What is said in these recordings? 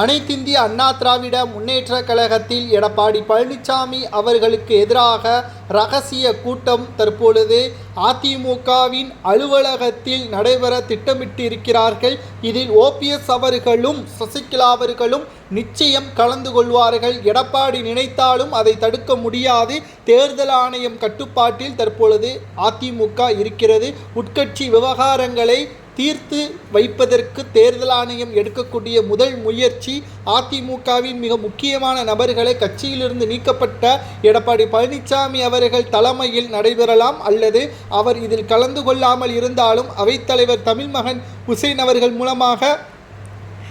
அனைத்திந்திய அண்ணா திராவிட முன்னேற்ற கழகத்தில் எடப்பாடி பழனிசாமி அவர்களுக்கு எதிராக ரகசிய கூட்டம் தற்பொழுது அதிமுகவின் அலுவலகத்தில் நடைபெற திட்டமிட்டிருக்கிறார்கள். இதில் ஓபிஎஸ் அவர்களும் சசிகலா அவர்களும் நிச்சயம் கலந்து கொள்வார்கள். எடப்பாடி நினைத்தாலும் அதை தடுக்க முடியாது. தேர்தல் ஆணையம் கட்டுப்பாட்டில் தற்பொழுது அதிமுக இருக்கிறது. உட்கட்சி விவகாரங்களை தீர்த்து வைப்பதற்கு தேர்தல் ஆணையம் எடுக்கக்கூடிய முதல் முயற்சி அதிமுகவின் மிக முக்கியமான நபர்களை கட்சியிலிருந்து நீக்கப்பட்ட எடப்பாடி பழனிசாமி அவர்கள் தலைமையில் நடைபெறலாம் அல்லது அவர் இதில் கலந்து கொள்ளாமல் இருந்தாலும் அவைத்தலைவர் தமிழ்மகன் ஹுசைன் அவர்கள் மூலமாக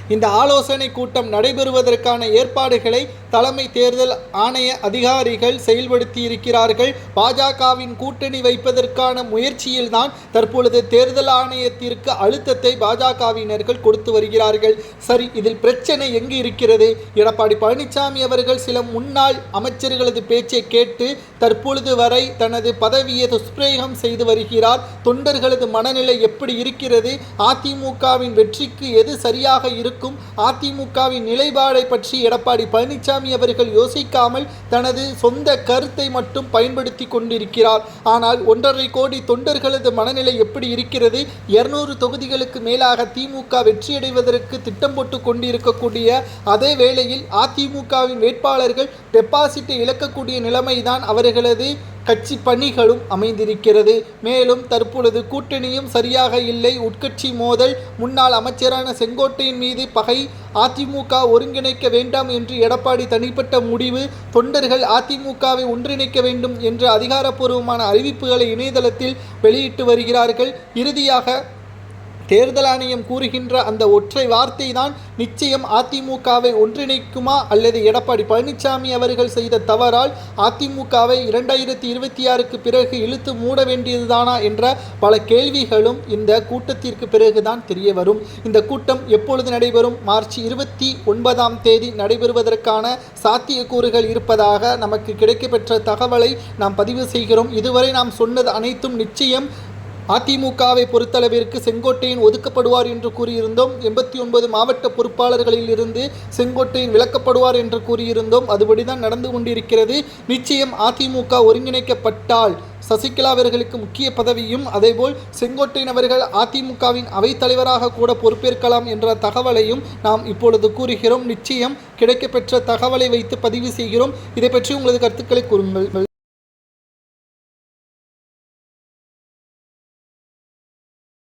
இந்த ஆலோசனை கூட்டம் நடைபெறுவதற்கான ஏற்பாடுகளை தலைமை தேர்தல் ஆணைய அதிகாரிகள் செயல்படுத்தி இருக்கிறார்கள் பாஜகவின் கூட்டணி வைப்பதற்கான முயற்சியில்தான் தற்பொழுது தேர்தல் ஆணையத்திற்கு அழுத்தத்தை பாஜகவினர்கள் கொடுத்து வருகிறார்கள். சரி இதில் பிரச்சனை எங்கு இருக்கிறது? எடப்பாடி பழனிசாமி அவர்கள் சில முன்னாள் அமைச்சர்களது பேச்சை கேட்டு தற்பொழுது வரை தனது பதவியை துஷ்பிரயோகம் செய்து வருகிறார். தொண்டர்களது மனநிலை எப்படி இருக்கிறது? அதிமுகவின் வெற்றிக்கு எது சரியாக இருக்கும்? இருக்கும். அதிமுகவின் நிலைப்பாடை பற்றி எடப்பாடி பழனிசாமி அவர்கள் யோசிக்காமல் தனது சொந்த கருத்தை மட்டும் பயன்படுத்தி கொண்டிருக்கிறார். ஆனால் ஒன்றரை கோடி தொண்டர்களது மனநிலை எப்படி இருக்கிறது? இருநூறு தொகுதிகளுக்கு மேலாக திமுக வெற்றியடைவதற்கு திட்டம் போட்டு கொண்டிருக்கக்கூடிய அதே வேளையில் அதிமுகவின் வேட்பாளர்கள் டெபாசிட்டை இழக்கக்கூடிய நிலைமைதான் அவர்களது கட்சி பணிகளும் அமைந்திருக்கிறது. மேலும் தற்பொழுது கூட்டணியும் சரியாக இல்லை. உட்கட்சி மோதல் முன்னாள் அமைச்சரான செங்கோட்டையின் மீது பகை. அதிமுக ஒருங்கிணைக்க வேண்டாம் என்று எடப்பாடி தனிப்பட்ட முடிவு. தொண்டர்கள் அதிமுகவை ஒன்றிணைக்க வேண்டும் என்ற அதிகாரப்பூர்வமான அறிவிப்புகளை இணையதளத்தில் வெளியிட்டு வருகிறார்கள். இறுதியாக தேர்தல் ஆணையம் கூறுகின்ற அந்த ஒற்றை வார்த்தை தான் நிச்சயம் அதிமுகவை ஒன்றிணைக்குமா அல்லது எடப்பாடி பழனிசாமி அவர்கள் செய்த தவறால் அதிமுகவை இரண்டாயிரத்தி இருபத்தி ஆறுக்கு பிறகு இழுத்து மூட வேண்டியதுதானா என்ற பல கேள்விகளும் இந்த கூட்டத்திற்கு பிறகுதான் தெரிய வரும். இந்த கூட்டம் எப்பொழுது நடைபெறும்? மார்ச் இருபத்தி ஒன்பதாம் தேதி நடைபெறுவதற்கான சாத்தியக்கூறுகள் இருப்பதாக நமக்கு கிடைக்கப்பெற்ற தகவலை நாம் பதிவு செய்கிறோம். இதுவரை நாம் சொன்னது அனைத்தும் நிச்சயம். அதிமுகவை பொறுத்தளவிற்கு செங்கோட்டையன் ஒதுக்கப்படுவார் என்று கூறியிருந்தோம். எண்பத்தி ஒன்பது மாவட்ட பொறுப்பாளர்களில் இருந்து செங்கோட்டையன் விலக்கப்படுவார் என்று கூறியிருந்தோம். அதுபடிதான் நடந்து கொண்டிருக்கிறது. நிச்சயம் அதிமுக ஒருங்கிணைக்கப்பட்டால் சசிகலா அவர்களுக்கு முக்கிய பதவியும் அதேபோல் செங்கோட்டையன் அவர்கள் அதிமுகவின் அவைத்தலைவராக கூட பொறுப்பேற்கலாம் என்ற தகவலையும் நாம் இப்பொழுது கூறுகிறோம். நிச்சயம் கிடைக்கப்பெற்ற தகவலை வைத்து பதிவு செய்கிறோம். இதை பற்றி உங்களது கருத்துக்களை கூறுங்கள்.